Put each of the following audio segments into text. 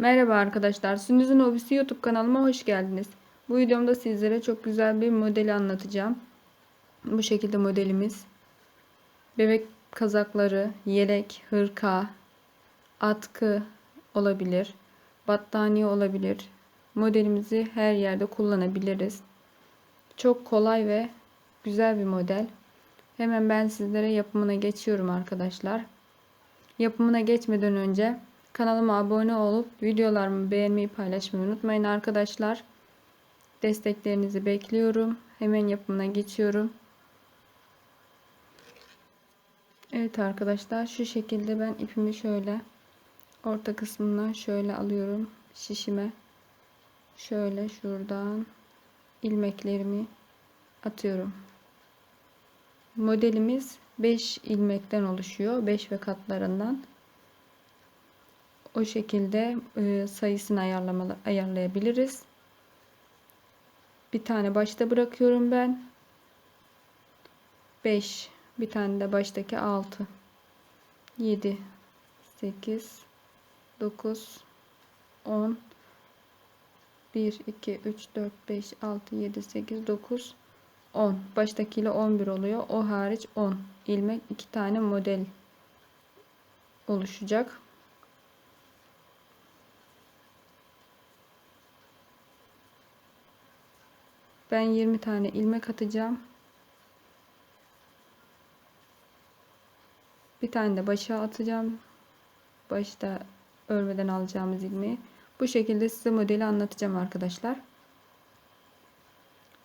Merhaba arkadaşlar, Sündüz'ün Hobisi YouTube kanalıma hoş geldiniz. Bu videomda sizlere çok güzel bir modeli anlatacağım. Bu şekilde modelimiz. Bebek kazakları, yelek, hırka, atkı olabilir. Battaniye olabilir. Modelimizi her yerde kullanabiliriz. Çok kolay ve güzel bir model. Hemen ben sizlere yapımına geçiyorum arkadaşlar. Yapımına geçmeden önce Kanalıma abone olup videolarımı beğenmeyi paylaşmayı unutmayın arkadaşlar. Desteklerinizi bekliyorum. Hemen yapımına geçiyorum. Evet arkadaşlar şu şekilde ben ipimi şöyle orta kısmına şöyle alıyorum şişime. Şöyle şuradan ilmeklerimi atıyorum. Modelimiz 5 ilmekten oluşuyor. 5 ve katlarından o şekilde e, sayısını ayarlamalı, ayarlayabiliriz. Bir tane başta bırakıyorum ben. 5 bir tane de baştaki 6 7 8 9 10 1 2 3 4 5 6 7 8 9 10 baştakiyle 11 oluyor. O hariç 10 ilmek 2 tane model oluşacak Ben 20 tane ilmek atacağım. Bir tane de başa atacağım. Başta örmeden alacağımız ilmeği. Bu şekilde size modeli anlatacağım arkadaşlar.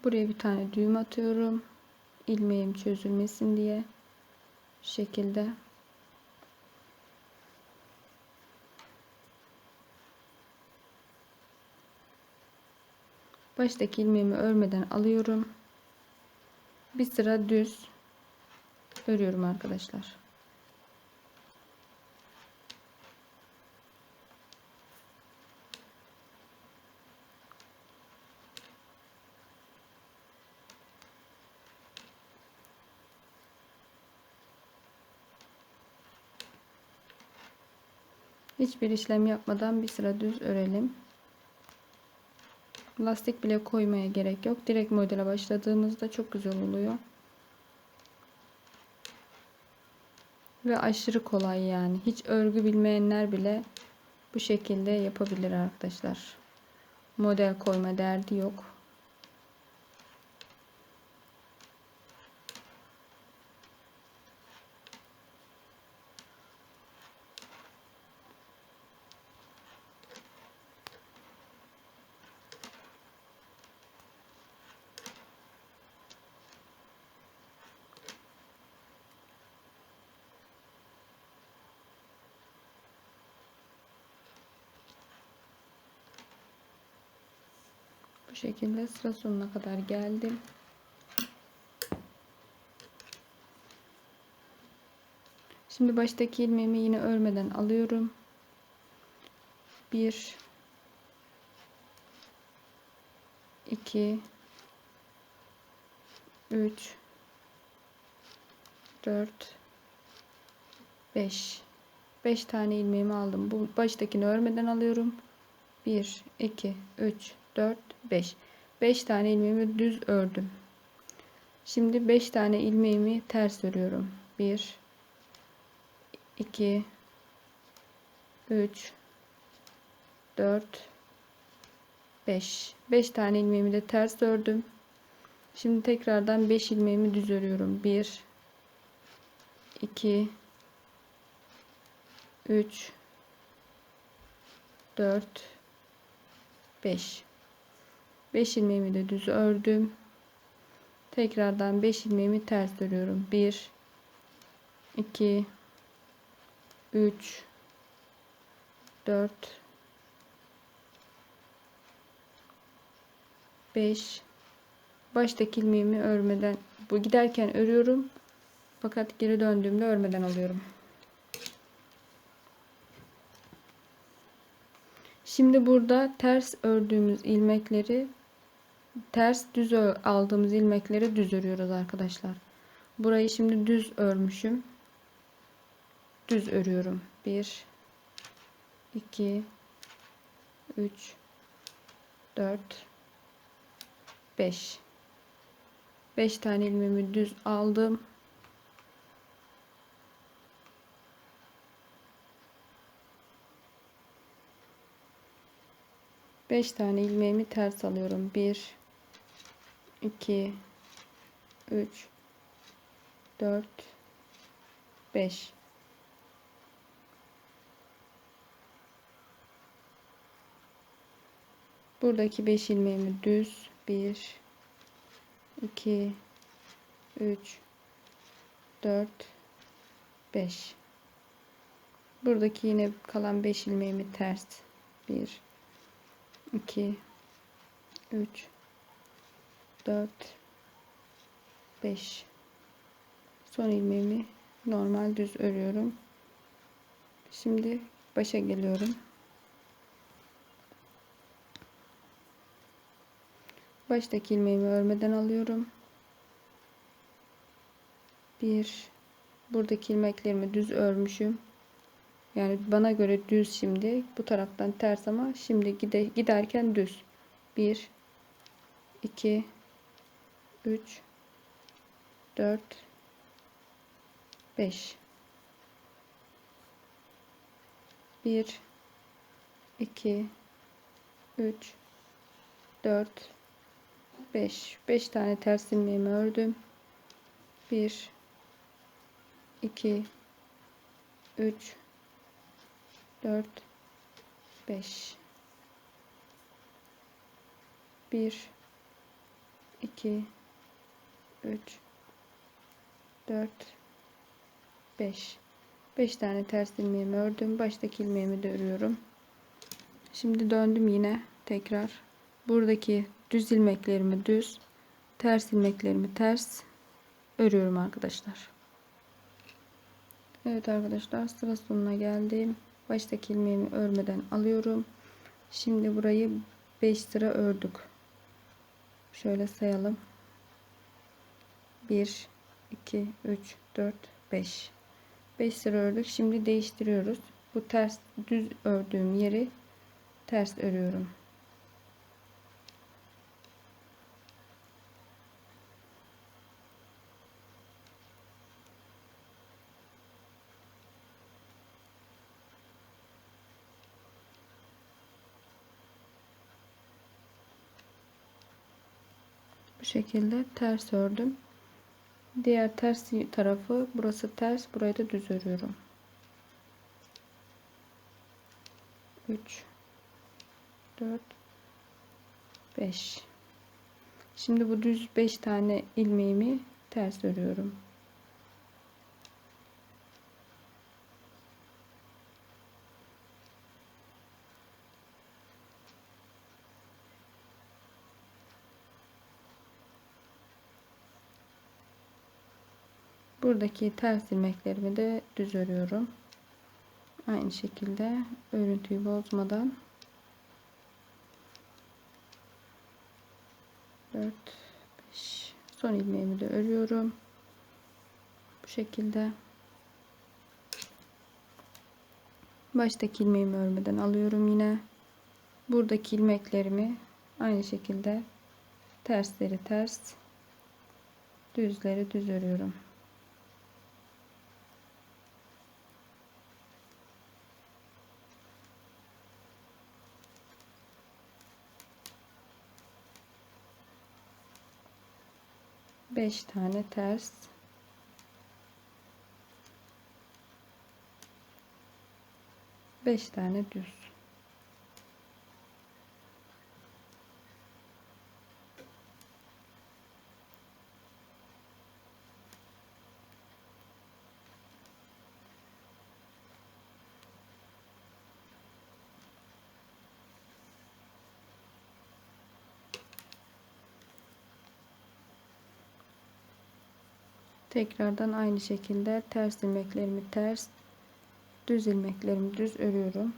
Buraya bir tane düğüm atıyorum. ilmeğim çözülmesin diye. Bu şekilde. Baştaki ilmeğimi örmeden alıyorum bir sıra düz örüyorum arkadaşlar Hiçbir işlem yapmadan bir sıra düz örelim. Lastik bile koymaya gerek yok. Direkt modele başladığımızda çok güzel oluyor. Ve aşırı kolay yani. Hiç örgü bilmeyenler bile bu şekilde yapabilir arkadaşlar. Model koyma derdi yok. Şekilde sıra sonuna kadar geldim. Şimdi baştaki ilmeğimi yine örmeden alıyorum. 1 2 3 4 5 5 tane ilmeğimi aldım. Bu baştakini örmeden alıyorum. 1 2 3 4 5 5 tane ilmeğimi düz ördüm. Şimdi 5 tane ilmeğimi ters örüyorum. 1 2 3 4 5 5 tane ilmeğimi de ters ördüm. Şimdi tekrardan 5 ilmeğimi düz örüyorum. 1 2 3 4 5 5 ilmeğimi de düz ördüm. Tekrardan 5 ilmeğimi ters örüyorum. 1 2 3 4 5 baştaki ilmeğimi örmeden bu giderken örüyorum. Fakat geri döndüğümde örmeden alıyorum. Şimdi burada ters ördüğümüz ilmekleri ters düz aldığımız ilmekleri düz örüyoruz arkadaşlar. Burayı şimdi düz örmüşüm. Düz örüyorum. 1 2 3 4 5 5 tane ilmeğimi düz aldım. Beş tane ilmeğimi ters alıyorum. Bir, iki, üç, dört, beş. Buradaki 5 ilmeğimi düz 1 2 3 4 5 Buradaki yine kalan 5 ilmeğimi ters 1 2 3 4 5 son ilmeğimi normal düz örüyorum. Şimdi başa geliyorum. Baştaki ilmeğimi örmeden alıyorum. Bir buradaki ilmeklerimi düz örmüşüm. Yani bana göre düz şimdi. Bu taraftan ters ama şimdi gide, giderken düz. 1 2 3 4 5 1 2 3 4 5 5 tane ters ilmeğimi ördüm. 1 2 3 4 5 1 2 3 4 5 5 tane ters ilmeğimi ördüm. Baştaki ilmeğimi de örüyorum. Şimdi döndüm yine tekrar. Buradaki düz ilmeklerimi düz ters ilmeklerimi ters örüyorum arkadaşlar. Evet arkadaşlar sıra sonuna geldim. Baştaki ilmeğimi örmeden alıyorum. Şimdi burayı 5 sıra ördük. Şöyle sayalım 1 2 3 4 5 5 sıra ördük. Şimdi değiştiriyoruz. Bu ters düz ördüğüm yeri ters örüyorum. Şekilde ters ördüm diğer ters tarafı burası ters burayı da düz örüyorum. 3 4 5 şimdi bu düz 5 tane ilmeğimi ters örüyorum buradaki ters ilmeklerimi de düz örüyorum. Aynı şekilde örüntüyü bozmadan. 4 5 son ilmeğimi de örüyorum. Bu şekilde. Baştaki ilmeğimi örmeden alıyorum yine. Buradaki ilmeklerimi aynı şekilde tersleri ters düzleri düz örüyorum 5 tane ters. Beş tane düz tekrardan aynı şekilde ters ilmeklerimi ters düz ilmeklerimi düz örüyorum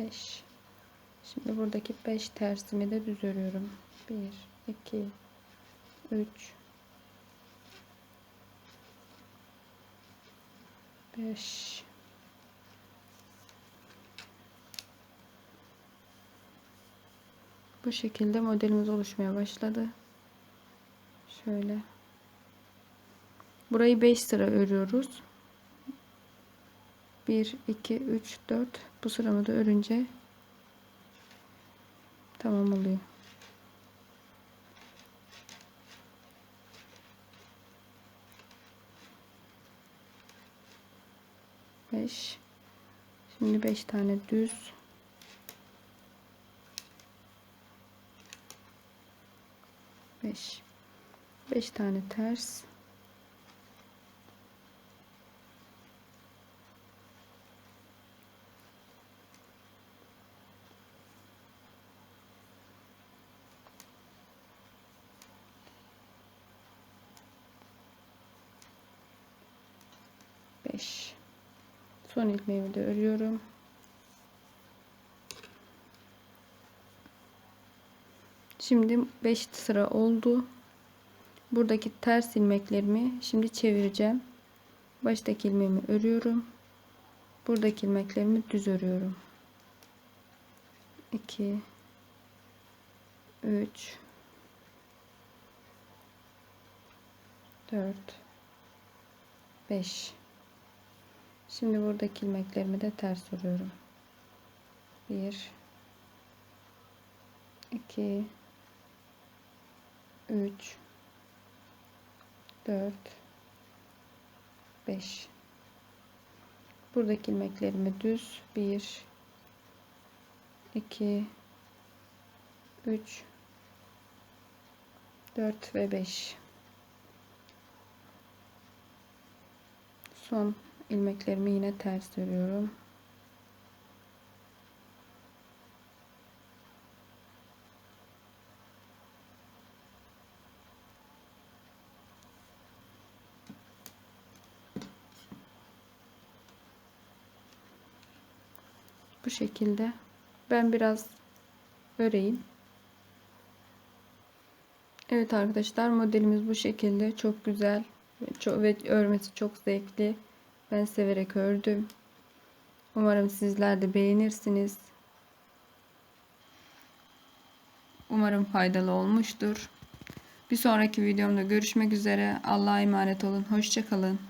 5 Şimdi buradaki 5 tersimi de düz örüyorum. 1 2 3 5 Bu şekilde modelimiz oluşmaya başladı. Şöyle. Burayı 5 sıra örüyoruz. 1 2 3 4 bu sıramı da örünce tamam oluyor. Beş. Şimdi beş tane düz. Beş. Beş tane ters. Beş. Son ilmeğimi de örüyorum. Şimdi 5 sıra oldu. Buradaki ters ilmeklerimi şimdi çevireceğim. Baştaki ilmeğimi örüyorum. Buradaki ilmeklerimi düz örüyorum. 2 3 4 5 Şimdi buradaki ilmeklerimi de ters örüyorum. 1 2 3 4 5 Buradaki ilmeklerimi düz. 1 2 3 4 ve 5 son ilmeklerimi yine ters örüyorum. Bu şekilde ben biraz öreyim. Evet arkadaşlar modelimiz bu şekilde çok güzel ve örmesi çok zevkli. Ben severek ördüm. Umarım sizler de beğenirsiniz. Umarım faydalı olmuştur. Bir sonraki videomda görüşmek üzere. Allah'a emanet olun. Hoşçakalın.